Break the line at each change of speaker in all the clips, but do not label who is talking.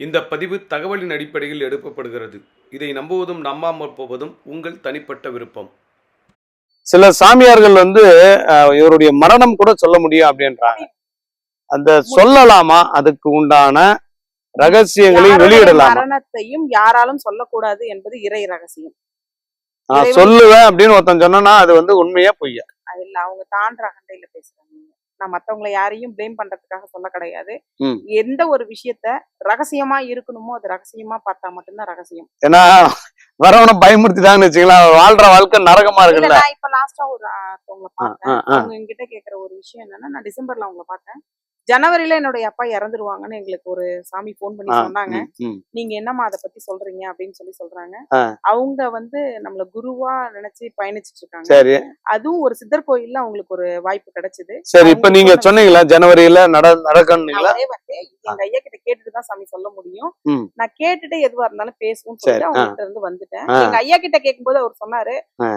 இந்த பதிவு தகவலின் அடிப்படையில் எடுக்கப்படுகிறது. இதை நம்புவதும் நம்பாமல் போவதும் உங்கள் தனிப்பட்ட விருப்பம்.
சில சாமியார்கள் வந்து இவருடைய மரணம் கூட சொல்ல முடியும் அப்படின்றாங்க. அந்த சொல்லலாமா? அதுக்கு உண்டான ரகசியங்களை வெளியிடலாமா?
மரணத்தையும் யாராலும் சொல்லக்கூடாது என்பது இறை ரகசியம்.
நான் சொல்லுவேன் அப்படின்னு ஒருத்தன் சொன்னா அது வந்து உண்மையா பொய்யா?
அது இல்ல அவங்க தாண்ட அகண்டையில பேசுறாங்க. நான் மத்தவங்கள யாரையும் ப்ளேம் பண்றதுக்காக சொல்ல கிடையாது. எந்த ஒரு விஷயத்த ரகசியமா இருக்கணுமோ அது ரகசியமா பார்த்தா மட்டும்தான் ரகசியம்.
ஏன்னா வரவனை பயமுறுத்திட்டாங்கன்னு வச்சுக்கலாம் வாழ்ற வாழ்க்கை நரகமா இருக்குல்ல.
நான் இப்ப லாஸ்டா ஒரு ஒருத்தவங்கள பார்த்தேன். அவங்க என்கிட்ட கேக்குற ஒரு விஷயம் என்னன்னா நான் டிசம்பர்ல அவங்கள பார்த்தேன். ஜனவரில என்னுடைய அப்பா இறந்துருவாங்கன்னு எங்களுக்கு ஒரு சாமி ஃபோன் பண்ணி சொன்னாங்க. நீங்க என்னம்மா அதை பத்தி சொல்றீங்க அப்படின்னு சொல்லி சொல்றாங்க. அவங்க வந்து நம்மள குருவா நினைச்சு பயணிச்சிட்டு இருக்காங்க
சரி
அதுவும் ஒரு சித்தர் கோயில்ல அவங்களுக்கு ஒரு வாய்ப்பு கிடைச்சது
சரி இப்ப நீங்க
சொன்ன
சொன்னீங்களா ஜனவரியில நட நடக்கணுங்களா
எங்க ஐயா கிட்ட கேட்டுட்டு தான் சாமி சொல்ல முடியும். நான் கேட்டுட்டு எதுவா இருந்தாலும் பேசுவோம்னு
சரி,
சொல்லிட்டு. அவங்க கிட்ட இருந்து வந்துட்டேன். எங்க ஐயா கிட்ட கேட்கும்போது அவர் சொன்னாரு.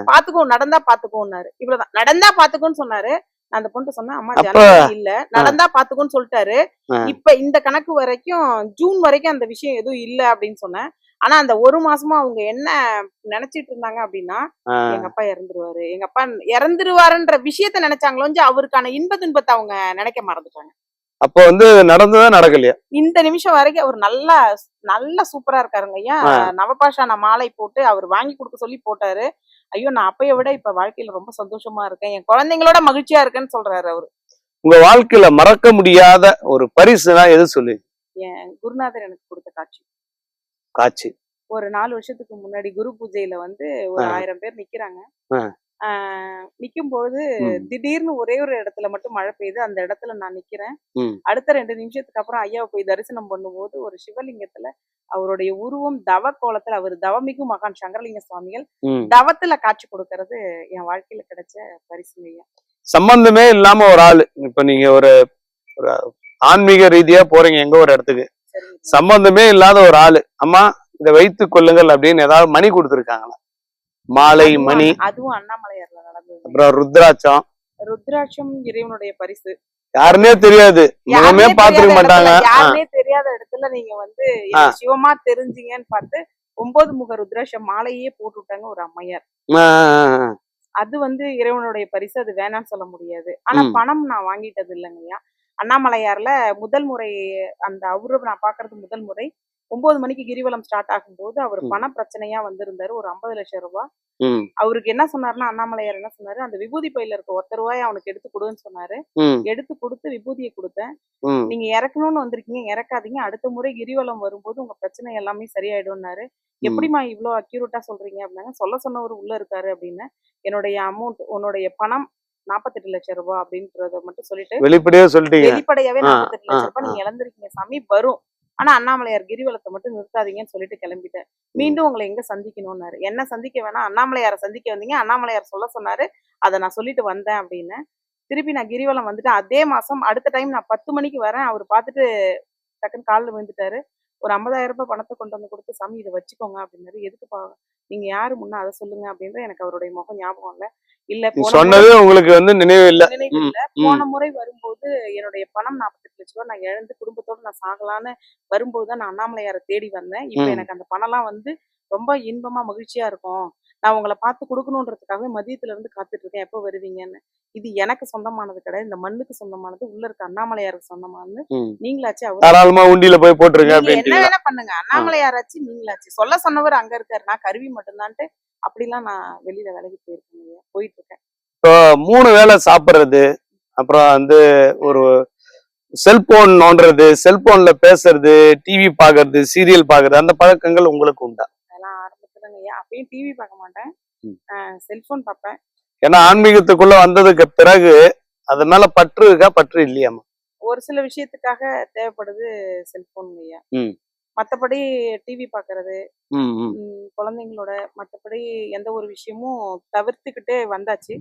பாத்துக்கோ நடந்தா பாத்துக்கோன்னாரு இவ்வளவுதான் நடந்தா பாத்துக்கோன்னு சொன்னாரு நான் அந்த பொண்ணு சொன்னேன் அம்மா ஜனவரி இல்ல. நடந்தா பாத்துக்கோன்னு சொல்லிட்டாரு. இப்ப இந்த கணக்கு வரைக்கும் ஜூன் வரைக்கும் அந்த விஷயம் எதுவும் இல்ல அப்படின்னு சொன்னேன். ஆனா அந்த ஒரு மாசமா அவங்க என்ன நினைச்சிட்டு இருந்தாங்க அப்படின்னா எங்க அப்பா இறந்துருவாரு. எங்க அப்பா இறந்துருவாருன்ற விஷயத்த நினைச்சாங்களோ அவருக்கான இன்ப துன்பத்தை அவங்க நினைக்க மறந்துட்டாங்க.
அப்ப வந்து நடந்ததா நடக்கலையா?
இந்த நிமிஷம் வரைக்கும் அவர் நல்லா நல்லா சூப்பரா இருக்காருங்க ஐயா. நவபாஷான மாலை போட்டு அவர் வாங்கி கொடுக்க சொல்லி போட்டாரு. ஐயோ நான் அப்பைய விட இப்ப வாழ்க்கையில ரொம்ப சந்தோஷமா இருக்கேன். என் குழந்தைங்களோட மகிழ்ச்சியா இருக்கேன்னு சொல்றாரு அவரு.
உங்க வாழ்க்கையில மறக்க முடியாத ஒரு பரிசுனா எது சொல்லு?
என் குருநாதர் எனக்கு கொடுத்த காட்சி.
காட்சி.
ஒரு நாலு வருஷத்துக்கு முன்னாடி குரு பூஜையில வந்து ஒரு. ஆயிரம் பேர் நிக்கிறாங்க. நிக்கும் பொழுது. திடீர்னு ஒரே ஒரு இடத்துல மட்டும் மழை பெய்யுது அந்த இடத்துல நான் நிக்கிறேன். அடுத்த ரெண்டு நிமிஷத்துக்கு அப்புறம் ஐயாவை போய் தரிசனம் பண்ணும்போது ஒரு சிவலிங்கத்துல அவருடைய உருவம் தவ கோலத்துல அவர் தவமிகு மகான் சங்கரலிங்க சுவாமிகள். தவத்துல காட்சி கொடுக்கறது என் வாழ்க்கையில கிடைச்ச ஐயா.
சம்பந்தமே இல்லாம ஒரு ஆளு. இப்ப நீங்க ஒரு ஒரு ஆன்மீக ரீதியா போறீங்க எங்க ஒரு இடத்துக்கு. சம்பந்தமே இல்லாத ஒரு ஆளு. அம்மா இதை வைத்துக் கொள்ளுங்கள் அப்படின்னு ஏதாவது மணி கொடுத்துருக்காங்களா? மாலை மணி.
அதுவும் அண்ணாமலையார்ல நடந்தது.
அப்புறம் ருத்ராட்சம்.
ருத்ராட்சம் இறைவனுடைய பரிசு.
யாருன்னே தெரியாது. முகமே
தெரியாத
மாட்டாங்க.
யாருனே தெரியாத இடத்துல நீங்க வந்து சிவமா தெரிஞ்சீங்கன்னு பார்த்து ஒன்பது முக ருத்ராட்சம் மாலையே போட்டு விட்டாங்க ஒரு அம்மையார். அது வந்து இறைவனுடைய பரிசு அது வேணாம்னு சொல்ல முடியாது. ஆனா. பணம் நான் வாங்கிட்டது இல்லைங்கய்யா. அண்ணாமலையார்ல முதல் முறை அந்த அவரு நான் பாக்குறது முதல் முறை. ஒன்பது மணிக்கு கிரிவலம் ஸ்டார்ட் ஆகும்போது அவர். பண பிரச்சனையா வந்திருந்தாரு. ஒரு ஐம்பது லட்சம் ரூபாய் அவருக்கு என்ன சொன்னாருன்னா அண்ணாமலையார் என்ன சொன்னாரு அந்த விபூதி பையில இருக்க ஒத்த ரூபாய் அவனுக்கு எடுத்து கொடுன்னு சொன்னாரு. எடுத்து கொடுத்து விபூதியை கொடுத்தேன். நீங்க இறக்கணும்னு வந்திருக்கீங்க இறக்காதீங்க. அடுத்த முறை கிரிவலம் வரும்போது உங்க பிரச்சனை எல்லாமே சரியாயிடும்னாரு. எப்படிம்மா இவ்ளோ அக்யூரேட்டா சொல்றீங்க அப்படின்னாங்க. சொல்ல சொன்னவர் உள்ள இருக்காரு அப்படின்னு என்னுடைய அமௌண்ட் உன்னுடைய பணம் நாற்பத்தெட்டு லட்சம் ரூபாய் அப்படின்றத மட்டும் சொல்லிட்டு
வெளிப்படையா சொல்லிட்டீங்க.
வெளிப்படையாவே நாற்பத்தெட்டு லட்சம் ரூபாய். நீங்க இழந்திருக்கீங்க. சாமி வரும். ஆனா அண்ணாமலையார் கிரிவலத்தை மட்டும் நிறுத்தாதீங்கன்னு சொல்லிட்டு கிளம்பிட்டேன். மீண்டும் உங்களை எங்க சந்திக்கணும்னாரு. என்ன சந்திக்க வேணாம் அண்ணாமலையாரை சந்திக்க வந்தீங்க அண்ணாமலையார் சொல்ல சொன்னாரு. அதை நான் சொல்லிட்டு வந்தேன் அப்படின்னு. திருப்பி நான் கிரிவலம் வந்துட்டேன். அதே மாசம் அடுத்த டைம் நான் பத்து மணிக்கு வரேன். அவர் பார்த்துட்டு டக்குன்னு காலில் விழுந்துட்டாரு. ஒரு ஐம்பதாயிரம் ரூபாய் பணத்தை கொண்டு வந்து கொடுத்து சாமி இதை வச்சுக்கோங்க அப்படின்னாரு எதுக்குப்பா நீங்க யாரு முன்ன அதை சொல்லுங்க அப்படின்ற எனக்கு அவருடைய முகம் ஞாபகம் இல்ல. இல்ல
சொன்னது உங்களுக்கு வந்து நினைவு இல்ல.
நினைவு. போன முறை வரும்போது என்னுடைய பணம் நாற்பத்தெட்டு லட்ச ரூபாய் நான் இழந்து குடும்பத்தோட நான் சாகலான்னு வரும்போது தான் நான் அண்ணாமலையாரை தேடி வந்தேன். இப்ப. எனக்கு அந்த பணம்லாம் வந்து ரொம்ப இன்பமா மகிழ்ச்சியா இருக்கும். நான் உங்களை பார்த்து கொடுக்கணுன்றதுக்காகவே மதியத்துல இருந்து காத்துட்டு இருக்கேன் எப்போ வருவீங்கன்னு. இது எனக்கு சொந்தமானது கிடையாது. இந்த மண்ணுக்கு சொந்தமானது. உள்ள இருக்க அண்ணாமலையாருக்கு சொந்தமானது. நீங்களாச்சு அவர்
உண்டியில போய் போட்டுருங்க
என்ன வேணா பண்ணுங்க. அண்ணாமலையாராச்சு நீங்களாச்சு. சொல்ல சொன்னவர் அங்க இருக்காரு. நான் கருவி மட்டும்தான்ட்டு அப்படிலாம் நான் வெளியில வேலைக்கு போயிருக்கேன் போயிட்டு இருக்கேன்
இப்போ மூணு வேளை சாப்பிடுறது அப்புறம் வந்து ஒரு செல்போன் நோண்டுறது செல்போன்ல பேசுறது டிவி பாக்குறது சீரியல் பாக்குறது அந்த பழக்கங்கள் உங்களுக்கு உண்டா?
ஆரம்பத்துலங்க ஐயா அப்பயும் டிவி பார்க்க மாட்டேன். செல்போன் பார்ப்பேன்.
ஏன்னா ஆன்மீகத்துக்குள்ள வந்ததுக்கு பிறகு அது மேல பற்று இருக்கா? பற்று இல்லையாமா
ஒரு சில விஷயத்துக்காக தேவைப்படுது செல்போன் ஐயா. மத்தபடி டிவி
ம்,
குழந்தைங்களோட மத்தபடி எந்த ஒரு விஷயமும் தவிர்த்துக்கிட்டே வந்தாச்சு.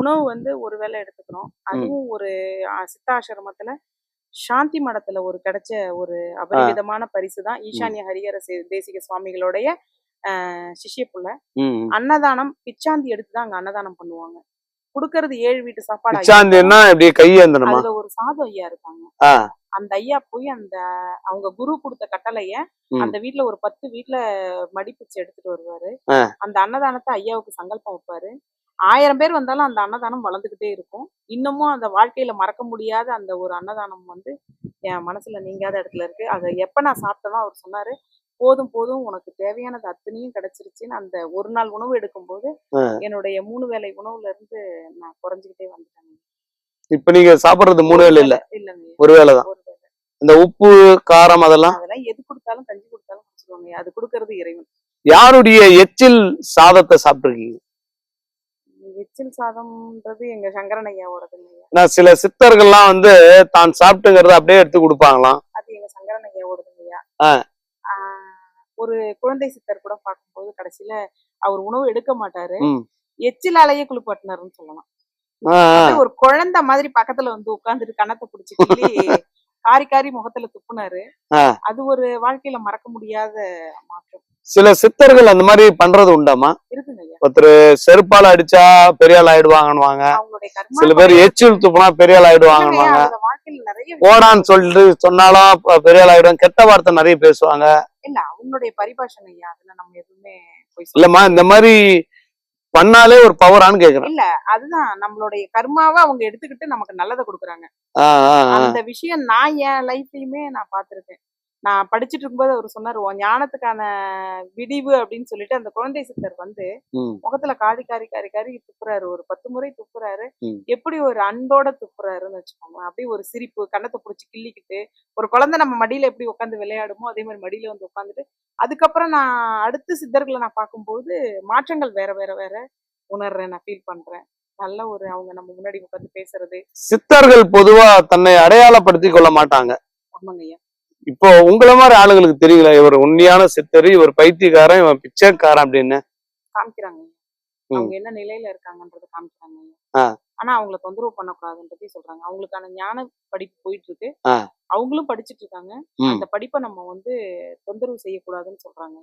உணவு வந்து ஒரு வேளை எடுத்துக்கிறோம் அதுவும் ஒரு சித்தாசிரமத்துல சாந்தி மடத்துல ஒரு கிடைச்ச ஒரு அபரிவிதமான பரிசு தான் ஈசான்ய ஹரிஹர தேசிக சுவாமிகளுடைய சிஷ்ய புள்ள. அன்னதானம் பிச்சாந்தி எடுத்து தான் அங்க அன்னதானம் பண்ணுவாங்க குடுக்கறது ஏழு வீட்டு சாப்பாடு.
பிச்சாந்தின்னா இப்படி கையேந்தணுமா
அதுல ஒரு சாது ஐயா இருக்காங்க
ஆ.
அந்த ஐயா போய் அந்த அவங்க குரு கொடுத்த கட்டளைய. அந்த வீட்ல ஒரு பத்து வீட்ல மடிப்பிச்சு எடுத்துட்டு வருவாரு. அந்த அன்னதானத்தை ஐயாவுக்கு சங்கல்பம் வைப்பாரு ஆயிரம் பேர் வந்தாலும் அந்த அன்னதானம் வளர்ந்துகிட்டே இருக்கும் இன்னமும் அந்த வாழ்க்கையில மறக்க முடியாத அந்த ஒரு அன்னதானம் வந்து என் மனசுல நீங்காத இடத்துல இருக்கு அதை எப்ப நான் சாப்பிட்டனோ அவர் சொன்னாரு போதும் போதும் உனக்கு தேவையானது அத்தனையும் கிடைச்சிருச்சுன்னு அந்த ஒரு நாள் உணவு எடுக்கும்போது. என்னுடைய மூணு வேளை உணவுல இருந்து நான் குறைஞ்சுக்கிட்டே வந்துட்டேன்.
இப்ப நீங்க சாப்பிடுறது மூணு வேளை இல்ல?
இல்லைங்க
ஒரு வேளை தான். இந்த உப்பு காரம் அதெல்லாம்?
அதெல்லாம் எது கொடுத்தாலும் கஞ்சி கொடுத்தாலும் குடிச்சிருவாங்க. அது கொடுக்கறது இறைவன்.
யாருடைய எச்சில் சாதத்தை சாப்பிட்டுருக்கீங்க?
எச்சில் சாதம்ன்றது எங்க சங்கரன் ஐயாவோடது ஐயா
நான் சில சித்தர்கள்லாம் வந்து தான் சாப்பிட்டுங்கிறத அப்படியே எடுத்து கொடுப்பாங்களாம்.
அது எங்க சங்கரன் ஐயாவோடது ஐயா
ஆ.
ஆஹ் ஒரு குழந்தை சித்தர் கூட பார்க்கும்போது கடைசியில அவர் உணவு எடுக்க மாட்டாரு. எச்சிலாலேயே குளிப்பாட்டினாருன்னு சொல்லலாம். ஒரு குழந்தை மாதிரி பக்கத்துல வந்து உட்கார்ந்துட்டு கணத்தை பிடிச்சி காரி காரி முகத்துல துப்புனாரு. அது ஒரு வாழ்க்கையில மறக்க முடியாத மாற்றம்.
சில சித்தர்கள் அந்த மாதிரி பண்றது உண்டாமா? ஒருத்தர் செருப்பால அடிச்சா பெரிய ஆள் ஆயிடுவாங்கன்னுவாங்க. சில பேர் எச்சில் துப்புனா பெரிய ஆள் ஆயிடுவாங்கன்னுவாங்க.
அவங்க வாழ்க்கையில நிறைய
ஓடான்னு சொல்லிட்டு சொன்னாலும் ப- பெரிய ஆள் ஆயிடுவாங்க. கெட்ட வார்த்தை நிறைய பேசுவாங்க.
இல்ல அவங்களுடைய பரிபாஷன் ஐயா அதுல நம்ம எதுவுமே போய்
இல்லம்மா இந்த மாதிரி பண்ணாலே ஒரு பவரான்னு கேக்குறேன்.
இல்ல அதுதான் நம்மளுடைய கர்மாவை அவங்க எடுத்துக்கிட்டு நமக்கு நல்லதை கொடுக்குறாங்க. அந்த விஷயம் நான் என் லைஃப்லயுமே நான் பார்த்திருக்கேன். நான் படிச்சுட்டு இருக்கும்போது அவர் சொன்னாரு ஞானத்துக்கான விடிவு அப்படின்னு சொல்லிட்டு அந்த குழந்தை சித்தர் வந்து முகத்துல காரி காரி காரி காரி துப்புறாரு. ஒரு பத்து முறை துப்புறாரு. எப்படி ஒரு அன்போட துப்புறாருன்னு வச்சுக்கோங்க அப்படியே ஒரு சிரிப்பு கன்னத்தை பிடிச்சி கிள்ளிக்கிட்டு ஒரு குழந்தை நம்ம மடியில எப்படி உட்காந்து விளையாடுமோ அதே மாதிரி மடியில வந்து உட்காந்துட்டு அதுக்கப்புறம் நான் அடுத்த சித்தர்களை நான் பார்க்கும்போது மாற்றங்கள் வேற வேற வேற உணர்றேன் நான் ஃபீல் பண்றேன். நல்ல ஒரு அவங்க நம்ம முன்னாடி உட்காந்து பேசுறது.
சித்தர்கள் பொதுவா தன்னை அடையாளப்படுத்திக் கொள்ள மாட்டாங்க.
ஆமாங்க ஐயா
இப்போ உங்கள மாதிரி ஆளுங்களுக்கு தெரியல. இவர் உண்மையான சித்தர் இவர் பைத்தியக்காரன் இவன் பிச்சைக்காரன் அப்படின்னு.
காமிக்கிறாங்க. அவங்க என்ன நிலையில இருக்காங்கன்றத காமிக்கிறாங்க. ஆனா அவங்கள தொந்தரவு பண்ணக்கூடாதுன்றதையும் சொல்றாங்க. அவங்களுக்கான ஞான படிப்பு போயிட்டு இருக்கு. அவங்களும் படிச்சிட்டு இருக்காங்க. அந்த படிப்பை நம்ம வந்து தொந்தரவு செய்யக்கூடாதுன்னு சொல்றாங்க.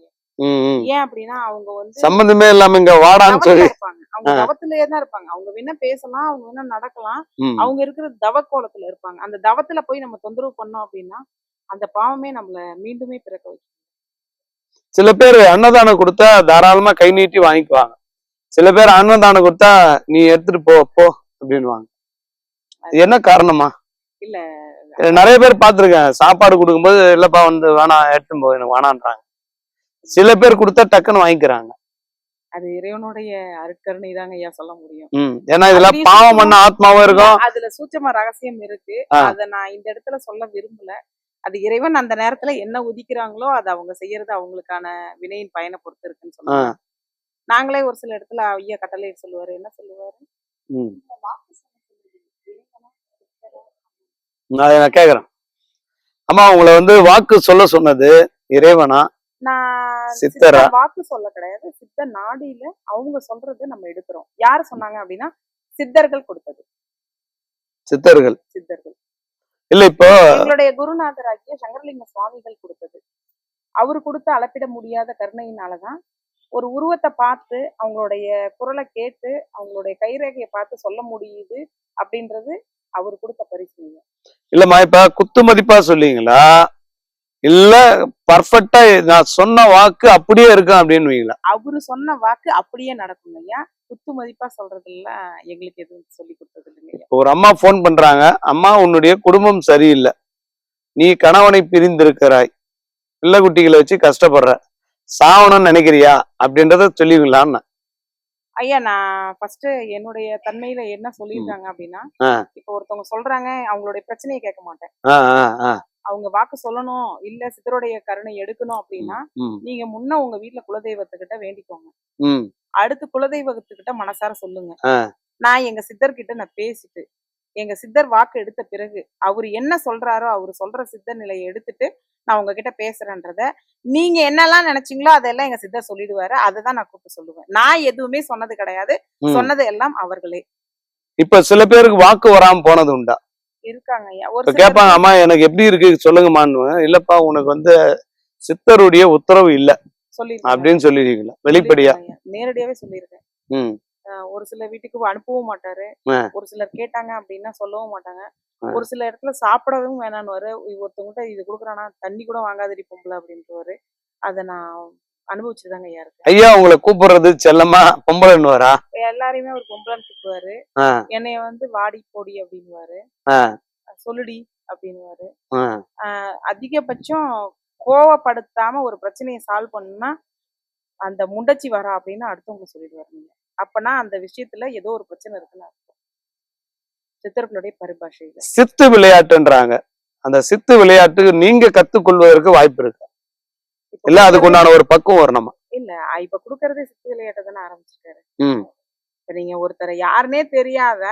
ஏன் அப்படின்னா அவங்க வந்து
சம்பந்தமே இல்லாம இங்க வாடான்னு சொல்லி
இருப்பாங்க. அவங்க. தவத்திலேயே தான் இருப்பாங்க. அவங்க வேணா பேசலாம் அவங்க வேணா நடக்கலாம். அவங்க இருக்கிற தவக்கோலத்துல இருப்பாங்க. அந்த தவத்துல போய் நம்ம தொந்தரவு பண்ணோம் அப்படின்னா அந்த பாவமே நம்மள மீண்டுமே பிறக்க வைக்கும்.
சில பேர் அன்னதானம் கொடுத்தா தாராளமா கை நீட்டி வாங்கிக்குவாங்க. சில பேர் அன்னதானம் கொடுத்தா நீ எடுத்துட்டு போ போ அப்படின்னுவாங்க. இது என்ன காரணமா?
இல்ல.
நிறைய பேர் பார்த்திருக்கேன். சாப்பாடு கொடுக்கும்போது இல்லப்பா வந்து வேணாம் எடுத்துன்னு போ எனக்கு வேணான்றாங்க சில பேர் கொடுத்தா டக்குன்னு வாங்கிக்கிறாங்க.
அது இறைவனுடைய அருட்கருணை தாங்க ஐயா சொல்ல முடியும்.
ஏன்னா
அப்படியே
பாவம் பண்ண ஆத்மாவும் இருக்கும்.
அதுல சூட்சம ரகசியம் இருக்கு. அத நான் இந்த இடத்துல சொல்ல விரும்பல. அது இறைவன் அந்த நேரத்துல என்ன உதிக்கிறாங்களோ அது அவங்க செய்யறது அவங்களுக்கான வினையின் பயனை பொறுத்து இருக்குன்னு சொல்லுவாங்க நாங்களே ஒரு சில இடத்துல ஐயா கட்டளை சொல்லுவாரு. என்ன சொல்லுவாரு?
நான் கேக்குறேன் அம்மா உங்களை வந்து வாக்கு சொல்ல சொன்னது இறைவனா?
நான்
சித்தரா?
சித்த வாக்கு சொல்ல கிடையாது. சித்த நாடியில அவங்க சொல்றது நம்ம எடுக்கிறோம். யாரு சொன்னாங்க அப்படின்னா சித்தர்கள் கொடுத்தது.
சித்தர்கள்.
சித்தர்கள்.
இல்ல இப்போ
எங்களுடைய குருநாதராகிய சங்கரலிங்க சுவாமிகள் கொடுத்தது. அவர் கொடுத்த அளப்பிட முடியாத கருணையினாலதான் ஒரு உருவத்தை பார்த்து அவங்களுடைய குரலை கேட்டு அவங்களுடைய கைரேகையை பார்த்து சொல்ல முடியுது அப்படின்றது அவர் கொடுத்த பரிசுங்க
இல்லம்மா இப்ப குத்து மதிப்பா சொல்லுவீங்களா இல்ல பர்ஃபெக்டா நான் சொன்ன வாக்கு அப்படியே இருக்கும் அப்படின்னு
அவரு சொன்ன வாக்கு அப்படியே நடக்கும் ஐயா. குத்து மதிப்பா சொல்றதெல்லாம் எங்களுக்கு எதுவும் சொல்லி கொடுத்தது இல்லைங்க
ஒரு அம்மா ஃபோன் பண்றாங்க. அம்மா உன்னுடைய குடும்பம் சரியில்லை. நீ கணவனை பிரிந்திருக்கிறாய். பிள்ளை குட்டிகளை வச்சு கஷ்டப்படுற. சாவணும்னு நினைக்கிறியா? அப்படின்றத சொல்லுவீங்களான்னு
ஐயா நான் ஃபர்ஸ்ட் என்னுடைய தன்மையில என்ன சொல்லியிருக்காங்க அப்படின்னா. இப்போ ஒருத்தவங்க சொல்றாங்க அவங்களுடைய பிரச்சனையை கேட்க மாட்டேன். அவங்க வாக்கு சொல்லணும் இல்ல சித்தருடைய கருணை எடுக்கணும் அப்படின்னா நீங்க முன்ன உங்க வீட்ல குலதெய்வத்துக்கிட்ட வேண்டிக்கோங்க. அடுத்து குலதெய்வத்துக்கிட்ட மனசார சொல்லுங்க. நான் எங்க சித்தர்கிட்ட நான் பேசிட்டு எங்க சித்தர் வாக்கு எடுத்த பிறகு அவர் என்ன சொல்றாரோ அவர் சொல்ற சித்த நிலையை எடுத்துட்டு நான் உங்ககிட்ட பேசுறேன்றத நீங்க என்னெல்லாம் நினைச்சீங்களோ அதெல்லாம் எங்க சித்தர் சொல்லிடுவாரு. அதை தான் நான் கூப்பிட்டு சொல்லுவேன். நான் எதுவுமே சொன்னது கிடையாது. சொன்னது எல்லாம் அவர்களே.
இப்ப சில பேருக்கு வாக்கு வராம போனது உண்டா?
இருக்காங்க
கேட்பாங்க அம்மா எனக்கு எப்படி இருக்கு? சொல்லுங்கம்மான்னு. இல்லப்பா உனக்கு வந்து சித்தருடைய உத்தரவு இல்ல
சொல்லியிருக்காங்க.
அப்படின்னு சொல்லிடுவீங்களா வெளிப்படையா.
நேரடியாவே சொல்லியிருக்கேன். ஒரு சில வீட்டுக்கு அனுப்பவும் மாட்டாரு. ஒரு சிலர் கேட்டாங்க அப்படின்னா சொல்லவும் மாட்டாங்க. ஒரு சில இடத்துல சாப்பிடவும் வேணான்னு ஒருத்தவங்ககிட்ட இது கொடுக்குறானா? தண்ணி கூட வாங்காதடி பொம்பளை அப்படின்ட்டு அதை நான் அனுபவிச்சுட்டு தாங்க ஐயா இருக்கேன்
ஐயா உங்களை கூப்பிடுறது செல்லமா பொம்பளைன்னு வரா
எல்லாரையுமே ஒரு பொம்பளைன்னு கூப்பிடுவாரு. என்னைய வந்து வாடி போடி அப்படின்னுவாரு. சொல்லுடி அப்படின்னுவாரு. அதிகபட்சம் கோவப்படுத்தாம ஒரு பிரச்சனையை சால்வ் பண்ணுனா அந்த முண்டச்சி வரா அப்படின்னு அடுத்தவங்க சொல்லிடுவாரு நீங்க. அப்பனா அந்த விஷயத்துல ஏதோ ஒரு பிரச்சனை இருக்குன்னு அர்த்தம். சித்தர்களுடைய பரிபாஷையில
சித்து விளையாட்டுன்றாங்க. அந்த சித்து விளையாட்டு நீங்க கத்துக்கொள்வதற்கு வாய்ப்பு இருக்கு. இல்ல அதுக்கு உண்டான ஒரு பக்குவம் வரணுமா?
இல்ல ஆஹ் இப்ப குடுக்கறதே சித்து விளையாட்டை தானே இப்ப நீங்க ஒருத்தரை யாருன்னே தெரியாத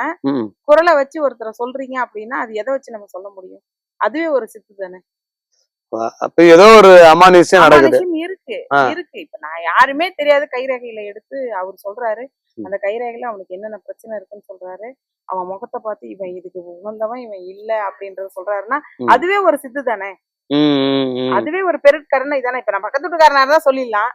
குரலை வச்சு ஒருத்தரை சொல்றீங்க அப்படின்னா அது எதை வச்சு நம்ம சொல்ல முடியும்? அதுவே ஒரு சித்து தானே.
அப்ப ஏதோ ஒரு அமானுஷ்யம் நடக்குது.
இருக்கு. இருக்கு. இப்ப நான் யாருமே தெரியாத கைரேகையில எடுத்து அவர் சொல்றாரு. அந்த கைரேகையில அவனுக்கு என்னென்ன பிரச்சனை இருக்குன்னு சொல்றாரு. அவன் முகத்தை பார்த்து இவன் இதுக்கு உணர்ந்தவன் இவன் இல்ல அப்படின்றத சொல்றாருன்னா. அதுவே ஒரு சித்து தானே. அதுவே ஒரு பெருட்கருணை தானே. இப்ப நம்ம பக்கத்து வீட்டுக்காரனா இருந்தா சொல்லிடலாம்.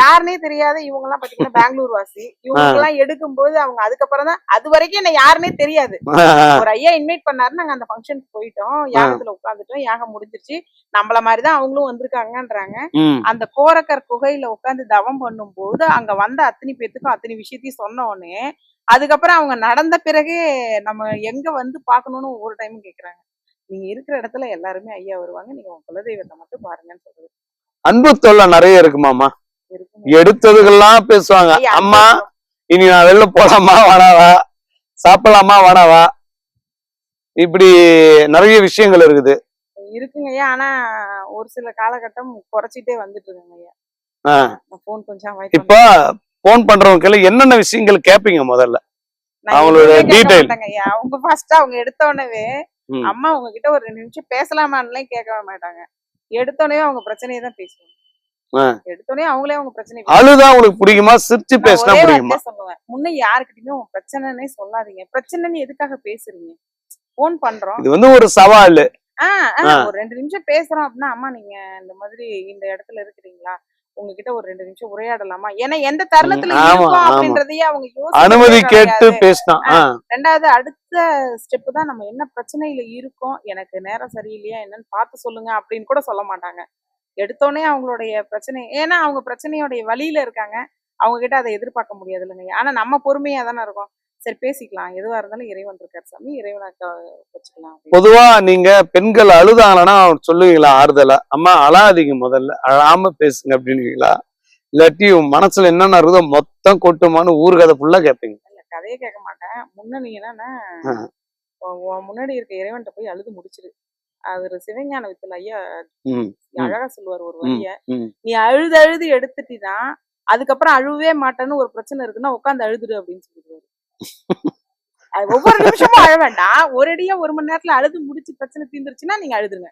யாருனே தெரியாத இவங்க எல்லாம் பாத்தீங்கன்னா பெங்களூர் வாசி இவங்க எல்லாம் எடுக்கும்போது அவங்க அதுக்கப்புறம் தான் அது வரைக்கும் என்ன யாருன்னே தெரியாது. ஒரு ஐயா இன்வைட் பண்ணாரு நாங்க அந்த ஃபங்க்ஷனுக்கு போயிட்டோம். யாகத்துல உட்காந்துட்டோம் யாகம் முடிஞ்சிருச்சு. நம்மள மாதிரிதான் அவங்களும் வந்திருக்காங்கன்றாங்க. அந்த கோரக்கர் குகையில உட்காந்து தவம் பண்ணும்போது அங்க வந்த அத்தனை பேத்துக்கும் அத்தனை விஷயத்தையும் சொன்ன உடனே அதுக்கப்புறம் அவங்க நடந்த பிறகு நம்ம எங்க வந்து பார்க்கணும்னு ஒவ்வொரு டைமும் கேக்குறாங்க. நீங்க இருக்கிற இடத்துல எல்லாருமே ஐயா வருவாங்க. நீங்க உங்க குலதெய்வத்தை மட்டும் பாருங்கன்னு சொல்றது.
அன்பு தொல்லை நிறைய இருக்குமாமா. எடுத்ததுக்கெல்லாம் பேசுவாங்க. அம்மா இனி நான் வெளில போலாமா? வேணாவா சாப்பிடலாமா? வேணாவா இப்படி நிறைய விஷயங்கள் இருக்குது.
இருக்குங்க ஐயா. ஆனா ஒரு சில காலகட்டம் குறைச்சிட்டே வந்துட்டு இருக்குங்க ஐயா போன் கொஞ்சம்
இப்ப போன் பண்றவங்க என்னென்ன விஷயங்கள் கேட்பீங்க முதல்ல? அவங்களோட
ஐயா. அவங்க ஃபர்ஸ்ட் அவங்க எடுத்த உடனே. அம்மா உங்ககிட்ட ஒரு ரெண்டு நிமிஷம் பேசலாமான்னுலாம் கேட்கவே மாட்டாங்க. எடுத்தோடனே அவங்க பிரச்சனையை தான் பேசுவாங்க. எடுத்தோடனே அவங்களே அவங்க பிரச்சனை
அழுதா உங்களுக்கு பிடிக்குமா? சிரிச்சு பேசினா பிடிக்குமா?
சொல்லுவேன். முன்ன யாருக்கிட்டயுமே உங்க பிரச்சனைனே சொல்லாதீங்க. பிரச்சனைன்னு எதுக்காக பேசுறீங்க? போன் பண்றோம்.
இது வந்து ஒரு சவால்.
ஒரு ரெண்டு நிமிஷம் பேசுறோம் அப்படின்னா அம்மா நீங்க இந்த மாதிரி இந்த இடத்துல இருக்கிறீங்களா? உங்ககிட்ட ஒரு ரெண்டு நிமிஷம் உரையாடலாமா? ஏன்னா எந்த தருணத்துல இருக்கோம். அப்படின்றதையே அவங்க
அனுமதி கேட்டு. பேசினா
ரெண்டாவது அடுத்த ஸ்டெப் தான் நம்ம என்ன பிரச்சனையில இருக்கோம் எனக்கு நேரம் சரியில்லையா என்னன்னு பார்த்து சொல்லுங்க அப்படின்னு கூட சொல்ல மாட்டாங்க. எடுத்தோடனே அவங்களுடைய பிரச்சனை ஏன்னா அவங்க பிரச்சனையோடைய வழியில இருக்காங்க. அவங்க கிட்ட அதை எதிர்பார்க்க முடியாது இல்லைங்க ஆனா நம்ம பொறுமையா தானே இருக்கோம். சரி பேசிக்கலாம். எதுவா இருந்தாலும் இறைவன் இருக்காரு சாமி. இறைவனை க- வச்சுக்கலாம்.
பொதுவா நீங்க பெண்கள் அழுதாங்கன்னா சொல்லுவீங்களா ஆறுதலா? அம்மா அழாதீங்க முதல்ல. அழாம பேசுங்க அப்படின்னுவீங்களா இல்லாட்டி உன் மனசுல என்னென்ன இருக்குதோ மொத்தம் கொட்டுமான்னு ஊர்கதை ஃபுல்லா கேட்பீங்க
இல்ல கதையே கேட்க மாட்டேன். முன்ன நீ என்னன்னா முன்னாடி இருக்க இறைவன்கிட்ட போய் அழுது முடிச்சிரு. அவர் சிவஞான வித்துல ஐயா. அழகா சொல்லுவார் ஒரு வழிய. நீ அழுது அழுது எடுத்துட்டினா அதுக்கப்புறம் அழுவே மாட்டேன்னு ஒரு பிரச்சனை இருக்குன்னா உட்காந்து அழுதுடு அப்படின்னு சொல்லிடுவாரு. அது ஒவ்வொரு நிமிஷமும் அழ வேண்டாம். ஒரு அடியா ஒரு மணி நேரத்துல அழுது முடிச்சு பிரச்சனை தீர்ந்துருச்சுன்னா நீங்க அழுதுங்க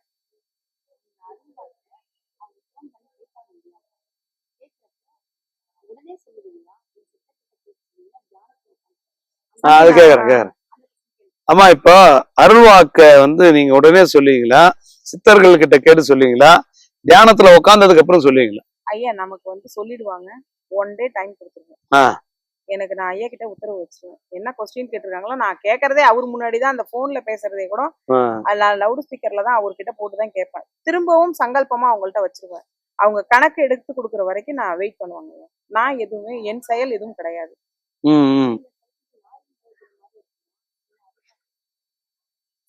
ஆ, அது கேக்குறேன் கேக்குறேன். அம்மா இப்போ அருள்வாக்க வந்து நீங்க உடனே சொல்லுவீங்களா? சித்தர்கள் கிட்ட கேட்டு சொல்லுவீங்களா? தியானத்துல உட்கார்ந்ததுக்கு அப்புறம் சொல்லுவீங்களா?
ஐயா நமக்கு வந்து சொல்லிடுவாங்க. ஒன் டே டைம் கொடுத்துருங்க. எனக்கு நான் ஐயா கிட்ட உத்தரவு வச்சிருவேன். என்ன கொஸ்டின் கேட்டிருக்காங்களோ நான் கேட்கறதே அவர் முன்னாடி தான் அந்த போன்ல பேசுறதே கூட நான் லவுட் ஸ்பீக்கர்ல தான் அவர்கிட்ட போட்டு தான் கேட்பேன். திரும்பவும் சங்கல்பமா அவங்கள்ட்ட வச்சிருவேன். அவங்க கணக்கு எடுத்து கொடுக்குற வரைக்கும் நான் வெயிட் பண்ணுவாங்க நான் எதுவுமே என் செயல் எதுவும் கிடையாது.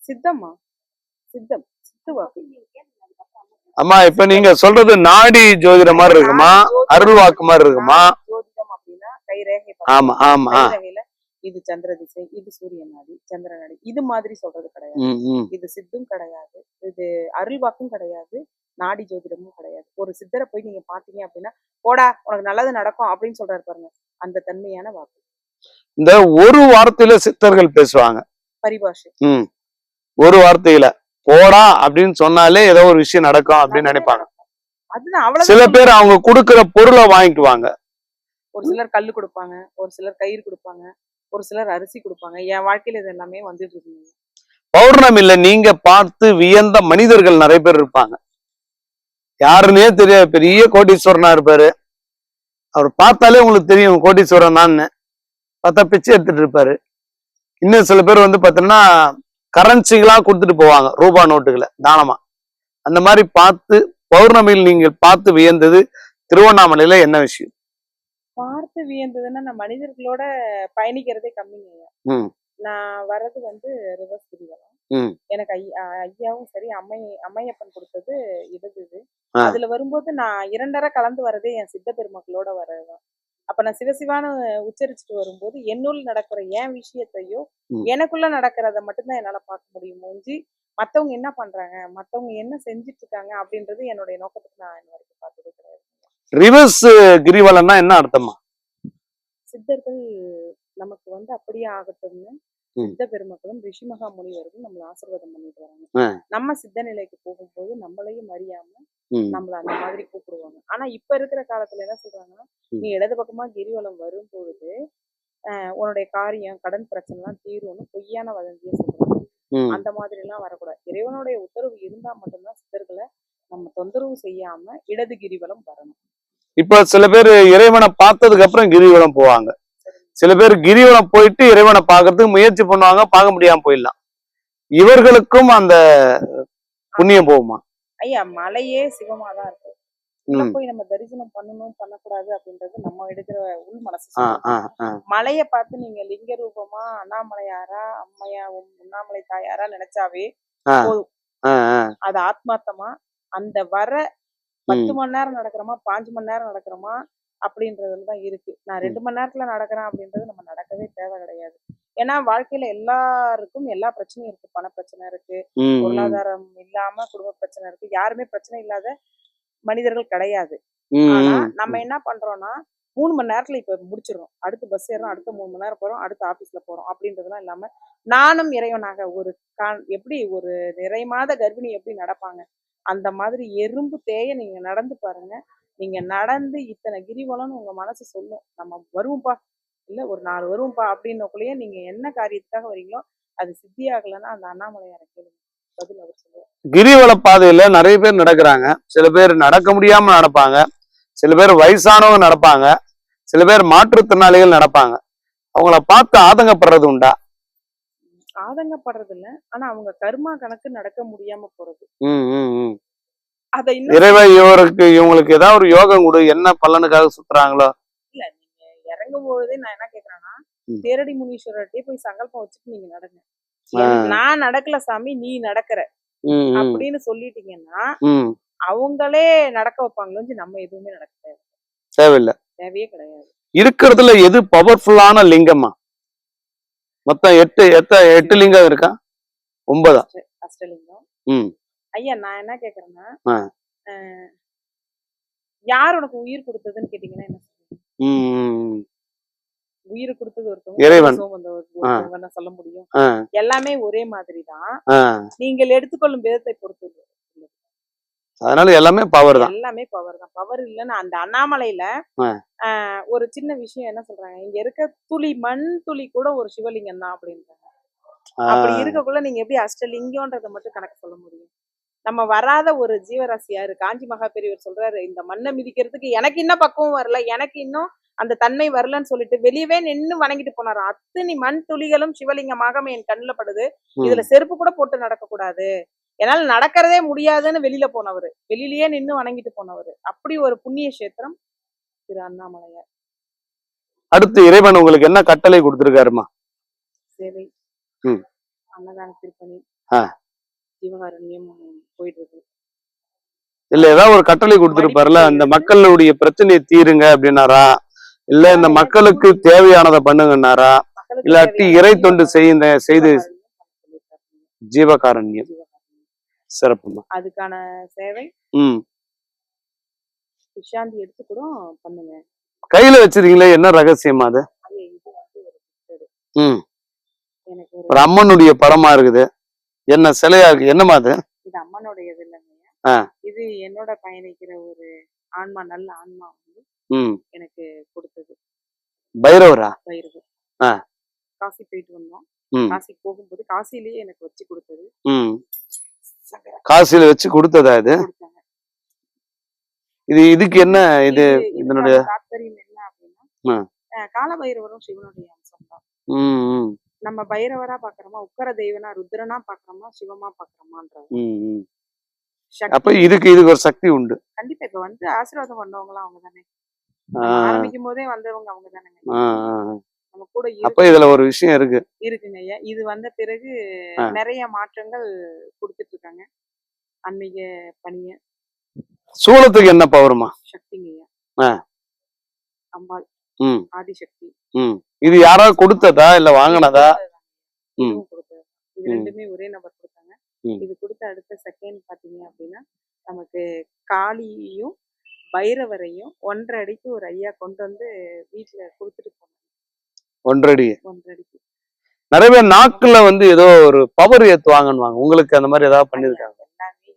சித்தம்மா? சித்தம். சித்துவாக்கு
அம்மா இப்ப நீங்க சொல்றது நாடி ஜோதிட மாதிரி இருக்குமா? அருள்வாக்கு மாதிரி இருக்குமா?
கைரேகை
ஆமா ஆமா
இது சந்திர திசை இது சூரிய நாடி சந்திர நாடி இது மாதிரி சொல்றது கிடையாது. இது சித்தும் கிடையாது. இது அருள்வாக்கும் கிடையாது. நாடி ஜோதிடமும் கிடையாது. ஒரு சித்தரை போய் நீங்க பாத்தீங்க அப்படின்னா போடா உனக்கு நல்லது நடக்கும் அப்படின்னு சொல்றாரு பாருங்க. அந்த தன்மையான வாக்கு.
இந்த ஒரு வார்த்தையில சித்தர்கள் பேசுவாங்க.
பரிபாஷை.
ஒரு வார்த்தையில போடா அப்படின்னு சொன்னாலே ஏதோ ஒரு விஷயம் நடக்கும் அப்படின்னு நினைப்பாங்க. சில பேர் அவங்க கொடுக்கிற பொருளை வாங்கிக்குவாங்க.
ஒரு சிலர் கல் கொடுப்பாங்க ஒரு சிலர் கயிறு கொடுப்பாங்க ஒரு சிலர் அரிசி கொடுப்பாங்க. என் வாழ்க்கையில இது எல்லாமே வந்துட்டு இருக்குங்க.
பௌர்ணமியில நீங்க பார்த்து வியந்த மனிதர்கள் நிறைய பேர் இருப்பாங்க. யாருன்னே தெரியாது பெரிய கோடீஸ்வரனா இருப்பாரு. அவர் பார்த்தாலே உங்களுக்கு தெரியும் கோடீஸ்வரன் தான் பார்த்தா பிச்சை எடுத்துட்டு இருப்பாரு. இன்னும் சில பேர் வந்து பார்த்தீங்கன்னா கரன்சிகளாக கொடுத்துட்டு போவாங்க ரூபா நோட்டுகளை தானமா. அந்த மாதிரி பார்த்து பௌர்ணமியில் நீங்கள் பார்த்து வியந்தது திருவண்ணாமலையில என்ன விஷயம்?
பார்த்து வியந்ததுன்னா நான் மனிதர்களோட பயணிக்கிறதே கம்மிங்க. நான் வர்றது வந்து ரிவர்ஸ் கிரிவலம். எனக்கு ஐயா ஐயாவும் சரி அம்மை அம்மையப்பன் கொடுத்தது இடது இது. அதுல வரும்போது நான் இரண்டரை கலந்து வரதே என் சித்த பெருமக்களோட வர்றதுதான் அப்ப நான் சிவசிவான்னு உச்சரிச்சுட்டு வரும்போது என்னுள் நடக்கிற என் விஷயத்தையோ. எனக்குள்ள நடக்கிறத மட்டும்தான் என்னால பார்க்க முடியும் மூஞ்சி மத்தவங்க என்ன பண்றாங்க மத்தவங்க என்ன செஞ்சுட்டு இருக்காங்க அப்படின்றது என்னுடைய நோக்கத்துக்கு நான் இன்ன வரைக்கும் பார்த்ததே கிடையாது
ரிவர்ஸ் கிரிவலம்னா என்ன அர்த்தமா
சித்தர்கள் நமக்கு வந்து அப்படியே ஆகட்டும்னு. சித்த பெருமக்களும் ரிஷிமகா முனிவர்களும் நம்மள ஆசீர்வாதம் பண்ணிட்டு. வராங்க நம்ம சித்த நிலைக்கு போகும்போது நம்மளையும் அறியாம நம்மள அந்த மாதிரி கூப்பிடுவாங்க ஆனா இப்ப இருக்கிற காலத்துல என்ன சொல்றாங்கன்னா. நீ இடது பக்கமா கிரிவலம் வரும்பொழுது ஆஹ் உன்னுடைய காரியம் கடன் பிரச்சனை எல்லாம் தீரும்னு பொய்யான வதந்தியை சொல்றாங்க. அந்த மாதிரி எல்லாம் வரக்கூடாது இறைவனுடைய உத்தரவு இருந்தா மட்டும்தான் சித்தர்களை நம்ம தொந்தரவு செய்யாம இடது கிரிவலம் வரணும்
இப்ப சில பேர் இறைவனை பார்த்ததுக்கு அப்புறம் கிரிவலம் போவாங்க சில பேர் கிரிவலம் போயிட்டு இறைவனை பார்க்கறதுக்கு முயற்சி பண்ணுவாங்க பார்க்க முடியாம போயிடலாம் இவர்களுக்கும் அந்த புண்ணியம் போகுமா
ஐயா மலையே சிவமா தான் இருக்கு உள்ள
ம்.
போய் நம்ம தரிசனம் பண்ணணும் பண்ணக்கூடாது அப்படின்றது நம்ம எடுக்கிற உள் மனசு. மலைய பார்த்து நீங்க லிங்க ரூபமா அண்ணாமலையாரா அம்மையா உண்ணாமலை தாயாரா நினைச்சாவே. போதும். அது ஆத்மார்த்தமா அந்த வர பத்து மணி நேரம் நடக்கிறோமா? பாஞ்சு மணி நேரம் நடக்கிறோமா? அப்படின்றதுல தான் இருக்கு. நான் ரெண்டு மணி நேரத்துல நடக்கிறேன் அப்படின்றது நம்ம நடக்கவே தேவை கிடையாது. ஏன்னா வாழ்க்கையில எல்லாருக்கும் எல்லா பிரச்சனையும் இருக்கு. பண பிரச்சனை இருக்கு. பொருளாதாரம் இல்லாம குடும்ப பிரச்சனை இருக்கு. யாருமே பிரச்சனை இல்லாத மனிதர்கள் கிடையாது. ஆனா. நம்ம என்ன பண்றோம்னா மூணு மணி நேரத்துல இப்ப முடிச்சிடறோம். அடுத்து பஸ் ஏறோம் அடுத்த மூணு மணி நேரம் போறோம் அடுத்து ஆபீஸ்ல போறோம் அப்படின்றதுலாம் இல்லாம நானும் இறைவனாக ஒரு கான் எப்படி ஒரு நிறை மாத கர்ப்பிணி எப்படி நடப்பாங்க? அந்த மாதிரி எறும்பு தேய நீங்க நடந்து பாருங்க. நீங்க நடந்து இத்தனை கிரிவலம்னு உங்க மனசு சொல்லும். நம்ம வருவோம்ப்பா. இல்ல ஒரு நாலு வருவோம்ப்பா அப்படின்னக்குள்ளேயே நீங்க என்ன காரியத்துக்காக வரீங்களோ அது சித்தி ஆகலைன்னா அந்த அண்ணாமலையார கேளுங்க. பதில் அவர் சொல்லுவார்.
கிரிவல பாதையில நிறைய பேர் நடக்கிறாங்க. சில பேர் நடக்க முடியாம நடப்பாங்க. சில பேர் வயசானவங்க நடப்பாங்க. சில பேர் மாற்றுத்திறனாளிகள் நடப்பாங்க. அவங்கள பார்த்து ஆதங்கப்படுறது உண்டா?
ஆதங்கப்படுறது இல்ல ஆனா அவங்க கர்மா கணக்கு நடக்க முடியாம போறது. அதை
இறைவா இவருக்கு இவங்களுக்கு ஏதாவது ஒரு யோகம் கொடு. என்ன பலனுக்காக சுத்துறாங்களோ.
இல்ல நீங்க இறங்கும் பொழுதே நான் என்ன கேக்குறேன்னா. தேரடி முனீஸ்வரர்கிட்டயே போய் சங்கல்பம் வச்சுட்டு நீங்க நடங்க. நான் நடக்கல சாமி நீ நடக்கிற. அப்படின்னு சொல்லிட்டீங்கன்னா. அவங்களே நடக்க வைப்பாங்களோ நம்ம எதுவுமே நடக்க தேவை
தேவையில்லை.
தேவையே கிடையாது.
இருக்கிறதுல எது பவர்ஃபுல்லான லிங்கமா? மொத்தம் எட்டு எத்த எட்டு லிங்கம் இருக்கா? ஒன்பதா?
அஷ்ட- அஷ்டலிங்கம்.
ம்.
ஐயா நான் என்ன கேக்குறேன்னா யார் உனக்கு உயிர் கொடுத்ததுன்னு கேட்டீங்கன்னா என்ன
ம்.
உயிர் கொடுத்தது ஒருத்தவங்க ஒருத்தவங்க சொல்ல முடியும்? எல்லாமே ஒரே மாதிரி தான். நீங்கள் எடுத்துக்கொள்ளும் விதத்தை பொறுத்தது.
அதனால எல்லாமே பவர் தான்.
எல்லாமே பவர் தான். பவர் இல்லைன்னு அந்த அண்ணாமலையில ஒரு சின்ன விஷயம் என்ன சொல்றாங்க? இங்க இருக்க துளி மண் துளி கூட ஒரு சிவலிங்கம் தான் அப்படின்றாங்க. அப்படி இருக்கக்குள்ள நீங்க எப்படி அஷ்டலிங்கம்ன்றதை மட்டும் கணக்கு சொல்ல முடியும்? நம்ம வராத ஒரு ஜீவராசி யாரு காஞ்சி மகா பெரியவர் சொல்றாரு இந்த மண்ணை மிதிக்கிறதுக்கு எனக்கு இன்னும் பக்குவம் வரல எனக்கு இன்னும் அந்த தன்மை வரலன்னு சொல்லிட்டு வெளியவே நின்னு வணங்கிட்டு போனாரு. அத்தனை மண் துளிகளும் சிவலிங்கமாக என் கண்ணுல படுது. இதுல செருப்பு கூட போட்டு நடக்க கூடாது என்னால நடக்கிறதே முடியாதுன்னு வெளியில போனவர். வெளியிலயே நின்னு வணங்கிட்டு போனவர். அப்படி ஒரு புண்ணிய கஷேத்திரம் திரு அண்ணாமலையார்.
அடுத்து இறைவன் உங்களுக்கு என்ன கட்டளை கொடுத்திருக்காருமா?
சேவை. அன்னதான திருப்பணி. ஜீவகாருண்யம் போயிட்டு இருக்கு
இல்ல ஏதாவது ஒரு கட்டளை கொடுத்திருப்பாருல இந்த மக்களுடைய பிரச்சனையை தீருங்க அப்படின்னாரா? இல்ல இந்த மக்களுக்கு தேவையானதை பண்ணுங்கன்னாரா? இல்லாட்டி இறை தொண்டு செய்த செய்து
ஜீவகாருண்யம்.
சிறப்புமா.
அதுக்கான சேவை
ம்.
விஷாந்தி எடுத்து கூட பண்ணுங்க.
கையில வச்சிருக்கீங்களே என்ன ரகசியமா அது. ம்.
ஒரு
அம்மனுடைய படமா இருக்குது. என்ன சிலையா இருக்கு? என்னமா அது?
இது அம்மனுடையது இல்லைங்க. இது என்னோட பயணிக்கிற ஒரு ஆன்மா நல்ல ஆன்மா வந்து எனக்கு கொடுத்தது.
பைரவரா?
பயிர்வு
ஆ.
காசி போயிட்டு வந்தோம். காசிக்கு போகும்போது காசிலேயே எனக்கு வச்சு கொடுத்தது.
காசில வச்சு கொடுத்ததா இது? இது இதுக்கு என்ன இது இதனுடைய
தாத்பரியம் என்ன அப்படின்னா காலபைரவரும் சிவனுடைய அம்சம்
ம்.
நம்ம பைரவரா பாக்குறோமா? உக்கர தெய்வனா? ருத்ரனா பாக்குறோமா? சிவமா சக்தி.
அப்ப இதுக்கு இதுக்கு ஒரு சக்தி உண்டு.
கண்டிப்பா இப்ப வந்து ஆசீர்வாதம் பண்ணவங்களாம் அவங்க தானே. ஆரம்பிக்கும் போதே வந்தவங்க அவங்க தானேங்க. நம்ம கூட
அப்ப இதுல ஒரு விஷயம் இருக்கு.
இருக்குங்க ஐயா. இது வந்த பிறகு. நிறைய மாற்றங்கள் கொடுத்துட்டு இருக்காங்க ஆன்மீக பணிய.
சூளத்துக்கு என்ன பவருமா
சக்திங்க ஐயா. அம்பாள். ஆதிசக்தி.
இது யாராவது கொடுத்ததா? இல்ல வாங்கினதா?
இது. ரெண்டுமே ஒரே நபர் கொடுத்தாங்க. இது கொடுத்த அடுத்த செகண்ட் பாத்தீங்க அப்படின்னா நமக்கு காளியையும் பைரவரையும் ஒன்றரை அடிக்கு ஒரு ஐயா கொண்டு வந்து வீட்டுல கொடுத்துட்டு போனாங்க.
ஒன்றடி
ஒன்றரை அடிக்கு.
நிறைய பேர் நாக்குல வந்து ஏதோ ஒரு பவர் ஏத்துவாங்கன்னு உங்களுக்கு அந்த மாதிரி ஏதாவது பண்ணிருக்காங்க
எல்லாமே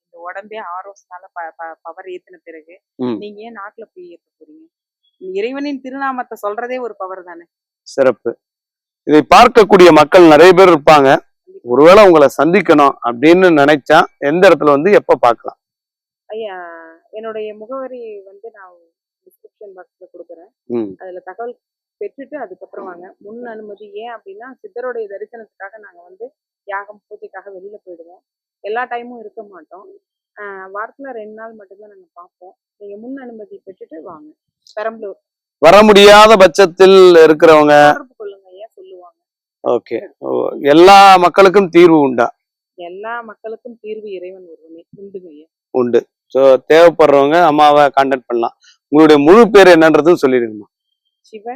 இந்த உடம்பே ஆரோஸ்னால பவர் ஏத்தின பிறகு. நீங்க ஏன் நாக்குல போய் ஏத்த போறீங்க? இறைவனின் திருநாமத்தை சொல்றதே ஒரு பவர் தானே?
சிறப்பு. இதை பார்க்கக்கூடிய மக்கள் நிறைய பேர் இருப்பாங்க. ஒருவேளை உங்களை சந்திக்கணும் அப்படின்னு நினைச்சா எந்த இடத்துல வந்து எப்ப பார்க்கலாம்?
ஐயா என்னுடைய முகவரி வந்து நான் டிஸ்கிரிப்ஷன் பாக்ஸ்ல கொடுக்குறேன். அதுல தகவல் பெற்றுட்டு அதுக்கப்புறம் வாங்க. முன் அனுமதி ஏன் அப்படின்னா சித்தருடைய தரிசனத்துக்காக நாங்க வந்து யாகம் பூஜைக்காக வெளியில போயிடுவோம். எல்லா டைமும் இருக்க மாட்டோம். வாரத்துல ரெண்டு நாள் மட்டும்தான் நாங்க பார்ப்போம். நீங்க முன் அனுமதி பெற்றுட்டு வாங்க. பெரம்பலூர்.
வர முடியாத பட்சத்தில் இருக்கிறவங்க
தொடர்பு கொள்ளுங்க ஐயா சொல்லுவாங்க.
ஓகே. எல்லா மக்களுக்கும் தீர்வு உண்டா?
எல்லா மக்களுக்கும் தீர்வு இறைவன் ஒருவனே. உண்டுங்க ஐயா.
உண்டு. ஸோ தேவைப்படுறவங்க அம்மாவை கான்டாக்ட் பண்ணலாம். உங்களுடைய முழு பேர் என்னன்றதும் சொல்லிடுங்கம்மா.
சிவ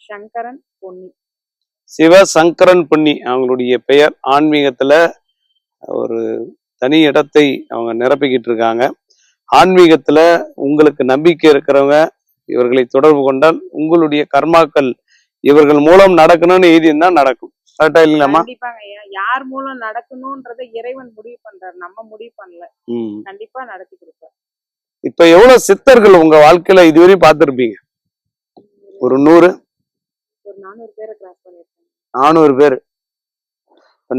சங்கரன் பொன்னி.
சிவ சங்கரன் பொன்னி அவங்களுடைய பெயர் ஆன்மீகத்துல ஒரு தனி இடத்தை அவங்க நிரப்பிக்கிட்டு இருக்காங்க. ஆன்மீகத்துல உங்களுக்கு நம்பிக்கை இருக்கிறவங்க இவர்களை தொடர்பு கொண்டால் உங்களுடைய கர்மாக்கள் இவர்கள் மூலம் நடக்கணும்னு எழுதியிருந்தா நடக்கும். கரெக்டா
ஐயா யார் மூலம் நடக்கணும்ன்றதை இறைவன் முடிவு பண்றாரு. நம்ம முடிவு பண்ணல. கண்டிப்பா நடத்தி கொடுப்பார்.
இப்ப எவ்வளவு சித்தர்கள் உங்க வாழ்க்கையில இதுவரையும் பார்த்திருப்பீங்க? ஒரு நூறு?
ஒரு நானூறு பேரை கிராஸ் பண்ணிருக்கேன்
நானூறு பேர்.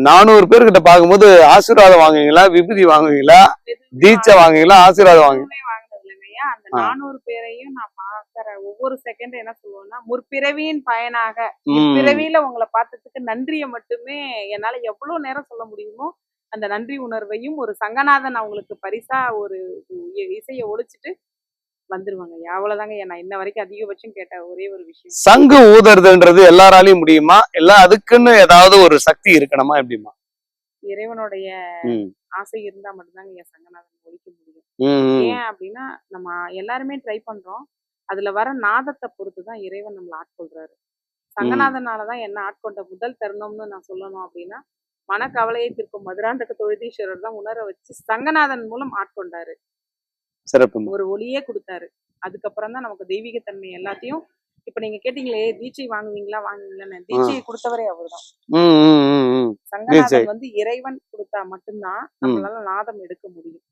நானூறு பேர்கிட்ட பார்க்கும்போது ஆசீர்வாதம் வாங்குவீங்களா விபூதி வாங்குவீங்களா தீட்சை வாங்குவீங்களா ஆசீர்வாதம்
இல்லைங்கய்யா அந்த. நானூறு பேரையும் நான் பாக்குற ஒவ்வொரு செகண்ட் என்ன சொல்லுவேன்னா முற்பிறவியின் பயனாக. பிறவியில உங்களை பார்த்ததுக்கு நன்றியை மட்டுமே என்னால எவ்வளவு நேரம் சொல்ல முடியுமோ அந்த நன்றி உணர்வையும் ஒரு சங்கநாதன் அவங்களுக்கு பரிசா ஒரு இசையை ஒழிச்சிட்டு வந்துருவாங்க. அவ்வளவுதாங்க. நான் இன்ன வரைக்கும் அதிகபட்சம் கேட்ட ஒரே ஒரு விஷயம்.
சங்கு ஊதுறதுன்றது எல்லாராலையும் முடியுமா? இல்ல அதுக்குன்னு ஏதாவது ஒரு சக்தி இருக்கணுமா? எப்படிமா
இறைவனுடைய. ஆசை இருந்தா மட்டும்தாங்க ஐயா சங்கநாதன் ஒழிக்க முடியும். ஏன் அப்படின்னா நம்ம எல்லாருமே ட்ரை பண்றோம். அதுல வர நாதத்தை பொறுத்து தான் இறைவன் நம்மளை ஆட்கொள்றாரு. சங்கநாதனாலதான் என்ன ஆட்கொண்ட முதல் தருணம்னு நான் சொல்லணும் அப்படின்னா மனக்கவலையை தீர்க்கும் மதுராந்தக தொழுதீஸ்வரர் தான் உணர வச்சு சங்கநாதன் மூலம் ஆட்கொண்டாரு.
சிறப்புமா
ஒரு ஒளியே கொடுத்தாரு. அதுக்கப்புறம் தான் நமக்கு தெய்வீக தன்மை எல்லாத்தையும் இப்ப நீங்க கேட்டீங்களே தீட்சை வாங்குவீங்களா வாங்குவீங்களான்னு. தீட்சையை கொடுத்தவரே அவர்தான். சங்கநாதன் வந்து இறைவன் கொடுத்தா மட்டும்தான் நம்மளால நாதம் எடுக்க முடியும்.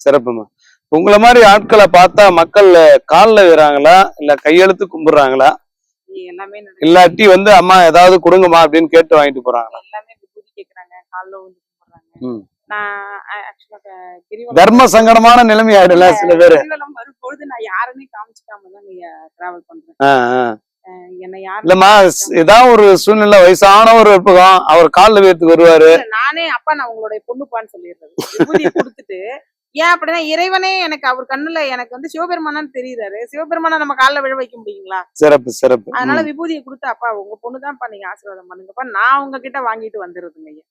சிறப்புமா உங்களை மாதிரி ஆட்களை பார்த்தா மக்கள் கால்ல விடுறாங்களா இல்ல கையெழுத்து கும்பிடுறாங்களா?
எல்லாமே.
இல்லாட்டி வந்து அம்மா ஏதாவது கொடுங்கம்மா அப்படின்னு கேட்டு வாங்கிட்டு போறாங்களா?
எல்லாமே விபூதி கேக்குறாங்க கால்ல வந்து கும்பிடுறாங்க.
தர்ம சங்கடமான நிலைமை ஆயிடல சில பேர்.
வரும்பொழுது நான் யாருமே காமிச்சிக்காம தான் டிராவல் பண்றேன்.
இல்லம்மா ஏதாவது ஒரு சூழ்நிலை. வயசானவர் இருப்பகம் அவர் கால்ல வேர்த்துக்கு வருவாரு.
நானே அப்பா நான் உங்களுடைய பொண்ணுப்பான்னு சொல்லிடுறது. விபூதியை கொடுத்துட்டு ஏன் அப்படின்னா இறைவனே எனக்கு அவர் கண்ணுல எனக்கு வந்து சிவபெருமானான்னு தெரியுறாரு. சிவபெருமானை நம்ம கால்ல விழ வைக்க முடியுங்களா?
சிறப்பு சிறப்பு.
அதனால. விபூதியை கொடுத்து அப்பா உங்க பொண்ணுதான்ப்பா நீங்க ஆசீர்வாதம் பண்ணுங்கப்பா. நான் உங்ககிட்ட வாங்கிட்டு வந்துருதுங்க ஐயா.